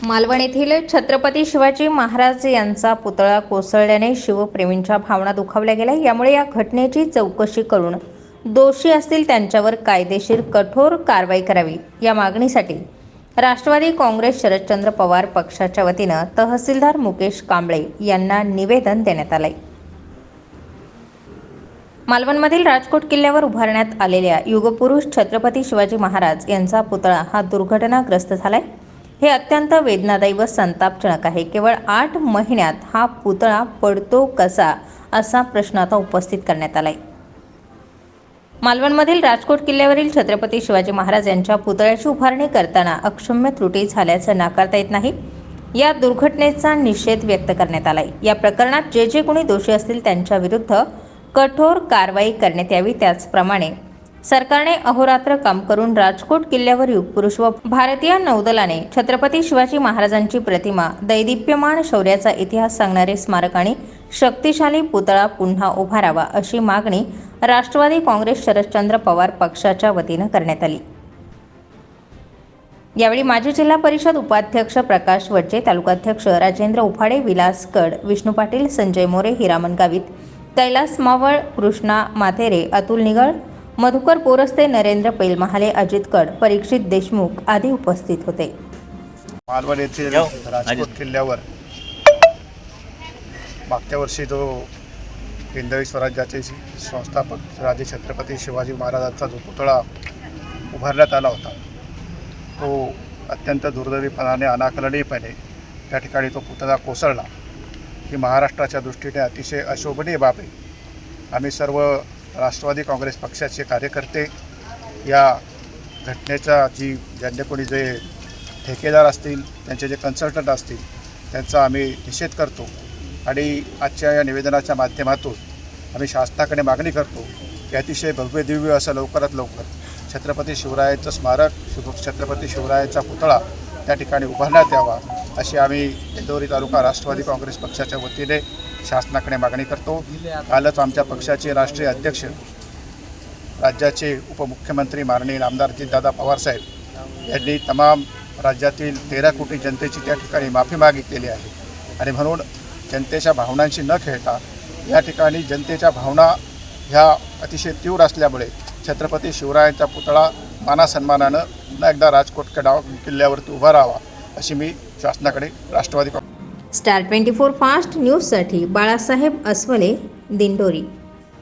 मालवण येथील छत्रपती शिवाजी महाराज यांचा पुतळा कोसळल्याने शिवप्रेमींच्या भावना दुखावल्या गेल्या. यामुळे या घटनेची चौकशी करून दोषी असतील त्यांच्यावर कायदेशीर कठोर कारवाई करावी. या मागणीसाठी राष्ट्रवादी काँग्रेस शरदचंद्र पवार पक्षाच्या वतीनं तहसीलदार मुकेश कांबळे यांना निवेदन देण्यात आलंय. मालवणमधील राजकोट किल्ल्यावर उभारण्यात आलेल्या युगपुरुष छत्रपती शिवाजी महाराज यांचा पुतळा हा दुर्घटनाग्रस्त झालाय. हे अत्यंत वेदनादायी व संतापजनक आहे. केवळ आठ महिन्यात हा पुतळा पडतो कसा? असा प्रश्न आता उपस्थित करण्यात आला आहे मालवणमधील राजकोट किल्ल्यावरील छत्रपती शिवाजी महाराज यांच्या पुतळ्याची उभारणी करताना अक्षम्य त्रुटी झाल्याचं नाकारता येत नाही. या दुर्घटनेचा निषेध व्यक्त करण्यात आला आहे या प्रकरणात जे जे कोणी दोषी असतील त्यांच्या विरुद्ध कठोर कारवाई करण्यात यावी त्याचप्रमाणे सरकारने अहोरात्र काम करून राजकोट किल्ल्यावर युगपुरुष व भारतीय नौदलाने छत्रपती शिवाजी महाराजांची प्रतिमा दैदिप्यमान शौर्याचा इतिहास सांगणारे स्मारक आणि शक्तिशाली पुतळा पुन्हा उभारावा अशी मागणी राष्ट्रवादी काँग्रेस शरदचंद्र पवार पक्षाच्या वतीनं करण्यात आली. यावेळी माजी जिल्हा परिषद उपाध्यक्ष प्रकाश वड्जे तालुकाध्यक्ष राजेंद्र उफाडे विलास कड विष्णू पाटील संजय मोरे हिरामन गावित कैलास मावळ कृष्णा माथेरे अतुल निगळ मधुकर पोरस्ते नरेंद्र पैलमहाले अजित कड परीक्षित देशमुख आदी उपस्थित होते. मालवण येथील. राजकोट किल्ल्यावर मागच्या वर्षी जो हिंदवी स्वराज्याचे संस्थापक राजे छत्रपती शिवाजी महाराजांचा जो पुतळा उभारण्यात आला होता तो अत्यंत दुर्दैवीपणाने अनाकलनीयपणे त्या ठिकाणी तो पुतळा कोसळला. ही महाराष्ट्राच्या दृष्टीने अतिशय अशोभनीय बाब आहे. आम्ही सर्व राष्ट्रवादी काँग्रेस पक्षाचे कार्यकर्ते या घटनेचा जी ज्यांचे कोणी जे ठेकेदार असतील त्यांचे जे कन्सल्टंट असतील त्यांचा आम्ही निषेध करतो. आणि आजच्या या निवेदनाच्या माध्यमातून आम्ही शासनाकडे मागणी करतो की अतिशय भव्य दिव्य असं लवकरात लवकर छत्रपती शिवरायांचं स्मारक शिव छत्रपती शिवरायांचा पुतळा त्या ठिकाणी उभारण्यात यावा अशी आम्ही इंदोरी तालुका राष्ट्रवादी काँग्रेस पक्षाच्या वतीने शासनाकडे मागणी करतो. कालच आमच्या पक्षाचे राष्ट्रीय अध्यक्ष राज्याचे उपमुख्यमंत्री माननीय आमदार दादा पवारसाहेब यांनी तमाम राज्यातील तेरा कोटी जनतेची त्या ठिकाणी माफी मागितलेली आहे. आणि म्हणून जनतेच्या भावनांशी न खेळता या ठिकाणी जनतेच्या भावना ह्या अतिशय तीव्र असल्यामुळे छत्रपती शिवरायांचा पुतळा मानासन्मानानं पुन्हा एकदा राजकोट कडाव किल्ल्यावरती उभा राहावा अशी मी शासनाकडे Rashtrawadi Congress star twenty four fast न्यूजसाठी बाळासाहेब अस्वले दिंडोरी.